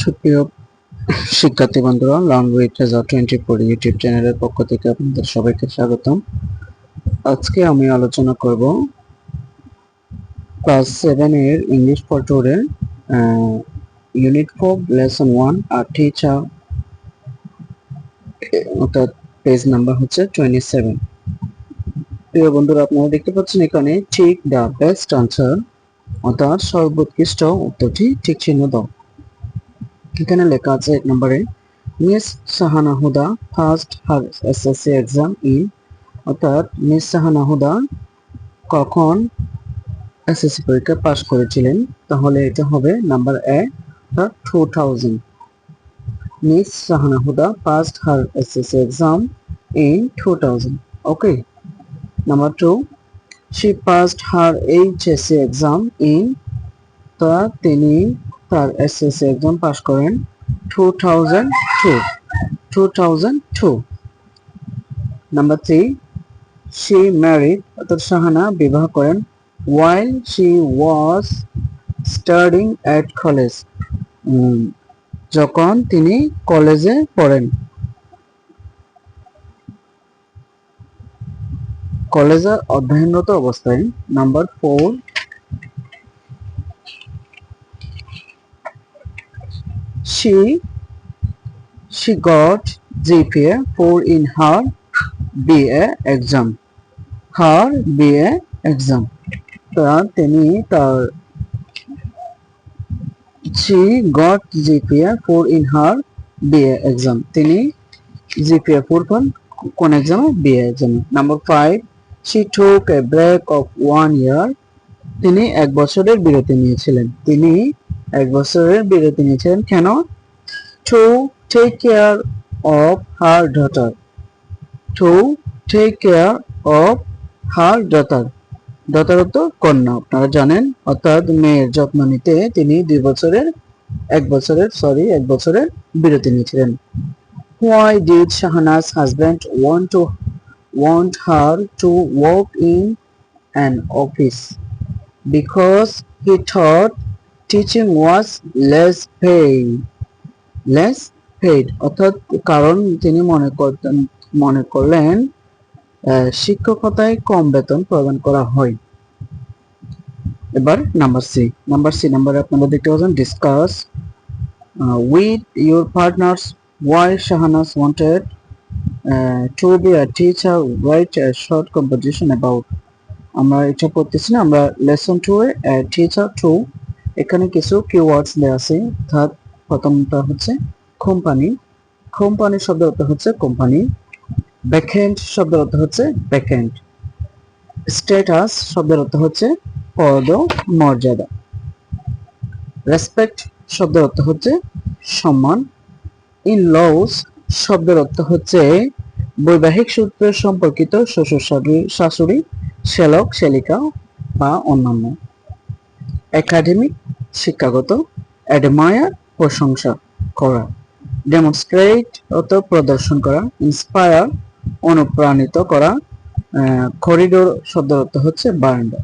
সুপ্রিয় শিক্ষার্থী বন্ধুরা long with result twenty four YouTube চ্যানেলের পক্ষ থেকে আপনাদের সবাইকে স্বাগতম। আজকে আমি আলোচনা করব ক্লাস সেভেন এর English for unit four lesson one R teacher অর্থাৎ পেজ নাম্বার হচ্ছে টোয়েন্টি সেভেন প্রিয় বন্ধুরা, আপনারা দেখতে পাচ্ছেন এখানে ঠিক দ্য বেস্ট আনসার অর্থাৎ সর্বোৎকৃষ্ট উত্তরটি ঠিক চিহ্ন দাও। এখানে লেখা আছে এক নম্বরে। Miss Sahana Huda first her SSC exam in অর্থাৎ মিস সাহানা হুদা কখন এসএসসি পরীক্ষা পাশ করেছিলেন? তাহলে এটা হবে নাম্বার এ, অর্থাৎ two thousand. Miss Sahana Huda first her SSC exam in two thousand. Okay? Number two she passed her HSC exam in তা তিনি তার এসএসসি এক্সাম পাস করেন two thousand two two thousand two number three she married অর্থাৎ শাহানা বিবাহ করেন while she was studying at college যখন তিনি কলেজে পড়েন। কলেজে অধ্যয়নরত অবস্থায়। Number four she she got GPA 4 in her BA exam her BA exam তা তিনি তার she got GPA 4 in her BA exam তিনি GPA 4 পান কোন এক্সামে BA এক্সামে number 5 she took a break of one year তিনি এক বছরের বিরতি নিয়েছিলেন তিনি এক বছরের বিরতি নিয়েছিলেন কেন? To take care of her daughter to take care of her daughter daughter তো কন্যা, আপনারা জানেন, অর্থাৎ মেয়ের যত্ন নিতে তিনি দুই বছরের, এক বছরের সরি এক বছরের বিরতি নিয়েছিলেন why did Shahana's husband want to want her to work in an office? Because he thought teaching was less paid less paid. অর্থাৎ কারণ তিনি মনে করতেন, মনে করলেন শিক্ষকতায় কম বেতন প্রদান করা হয়। এবার নাম্বার সি নাম্বার সি নাম্বারে আপনারা দেখতে পাচ্ছেন discuss with your partners why Shahana's wanted to be a teacher right a short composition about. আমরা এটা পড়তেছি না, আমরা lesson two a teacher two এখানে কিছু কিওয়ার্ডস দেওয়া আছে। অর্থাৎ প্রথমটা হচ্ছে কোম্পানি কোম্পানি শব্দের অর্থ হচ্ছে কোম্পানি ব্যাকহ্যান্ড শব্দের অর্থ হচ্ছে ব্যাকহ্যান্ড স্ট্যাটাস শব্দের অর্থ হচ্ছে পদ মর্যাদা রেসপেক্ট শব্দের অর্থ হচ্ছে সম্মান। ইন লস শব্দের অর্থ হচ্ছে বৈবাহিক সূত্রে সম্পর্কিত শ্বশুর শাশুড়ি, শ্যালক, শ্যালিকা বা অন্যান্য। একাডেমিক, শিক্ষাগত, অ্যাডমায়ার, প্রশংসা করা, ডেমনস্ট্রেট অত প্রদর্শন করা ইন্সপায়ার অনুপ্রাণিত করা করিডোর শব্দ হচ্ছে বারান্দা।